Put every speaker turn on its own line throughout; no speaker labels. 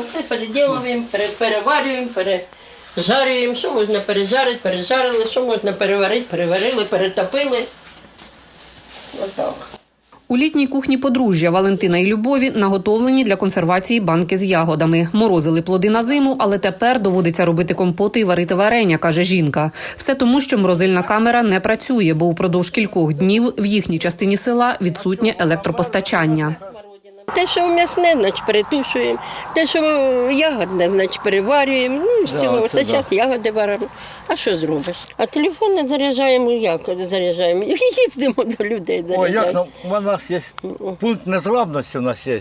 Оце переділуємо, пере- переварюємо, пережарюємо. Що можна пережарити, пережарили, що можна переварити, переварили, перетопили. Отак.
У літній кухні подружжя Валентина і Любові наготовлені для консервації банки з ягодами. Морозили плоди на зиму, але тепер доводиться робити компоти і варити варення, каже жінка. Все тому, що морозильна камера не працює, бо упродовж кількох днів в їхній частині села відсутнє електропостачання.
Те, що м'ясне, значить перетушуємо. Те, що ягодне, значить переварюємо. Ну, і все.
це
Оце
да.
зараз ягоди варимо. А що зробиш? А телефон не заряджаємо, як заряджаємо? Їздимо до людей
О, як нам, у нас є пункт незламності, у нас є.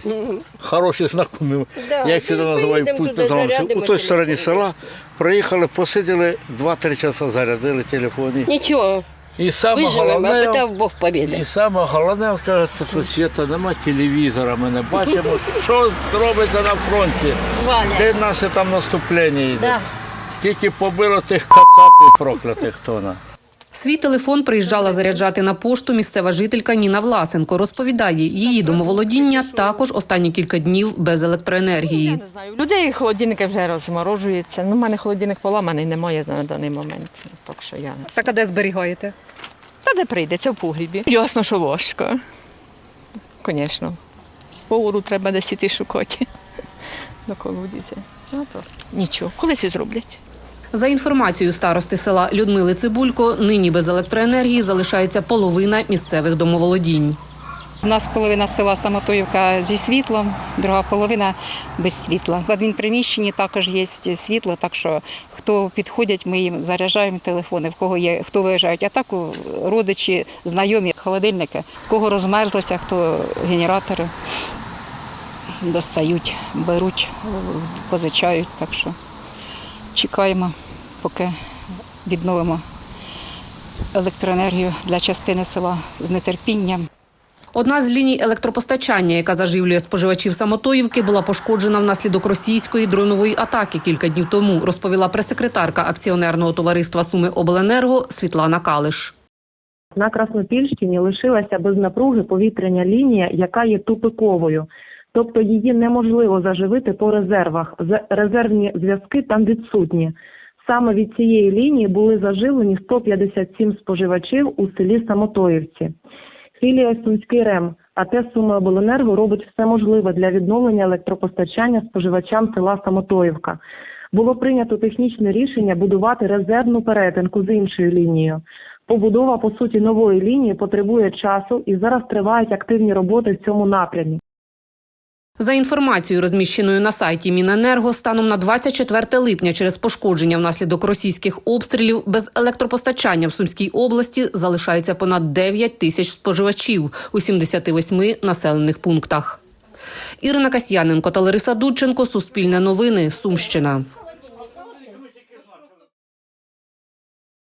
Хороші знайомі.
Да,
Я їх завжди
ну,
називаю пункт
туди,
незламності. У той стороні села приїхали, посиділи, 2-3 часа зарядили телефони.
Нічого,
І саме
виживемо, а
головне,
питав Бог побіди.
і саме головне, він каже, що світа нема телевізора, ми не бачимо, що робиться на фронті,
Валя.
де наше там наступлення йде.
Да.
Скільки побило тих кацапів проклятих тона.
Свій телефон приїжджала заряджати на пошту місцева жителька Ніна Власенко. Розповідає, її домоволодіння також останні кілька днів без електроенергії.
Я не знаю. У людей холодильники вже розморожуються. Ну, у мене холодильник поламаний немає на даний момент. Так що я.
Так а де зберігаєте?
Та де прийдеться в погрібі. Ясно, що важко. Звісно. Поводу треба десь іти шукати. До колодязя. Ну, то нічого. Колись і зроблять.
За інформацією старости села Людмили Цибулько, нині без електроенергії залишається половина місцевих домоволодінь.
У нас половина села Самотоївка зі світлом, друга половина без світла. В адмінприміщенні також є світло, так що хто підходять, ми їм заряджаємо телефони, в кого є, хто виїжджають. А так родичі, знайомі, холодильники, в кого розмерзлося, хто генератори достають, беруть, позичають. Так що чекаємо, поки відновимо електроенергію для частини села з нетерпінням.
Одна з ліній електропостачання, яка заживлює споживачів Самотоївки, була пошкоджена внаслідок російської дронової атаки кілька днів тому, розповіла прес-секретарка акціонерного товариства Суми Обленерго Світлана Калиш.
На Краснопільщині лишилася без напруги повітряна лінія, яка є тупиковою. Тобто її неможливо заживити по резервах. Резервні зв'язки там відсутні. Саме від цієї лінії були заживлені 157 споживачів у селі Самотоївці. Філія Сумський РЕМ АТ Суми Обленерго робить все можливе для відновлення електропостачання споживачам села Самотоївка. Було прийнято технічне рішення будувати резервну перетинку з іншою лінією. Побудова по суті нової лінії потребує часу і зараз тривають активні роботи в цьому напрямі.
За інформацією, розміщеною на сайті Міненерго, станом на 24 липня через пошкодження внаслідок російських обстрілів без електропостачання в Сумській області залишається понад 9 тисяч споживачів у 78 населених пунктах. Ірина Касьяненко та Лариса Дудченко. Суспільне новини. Сумщина.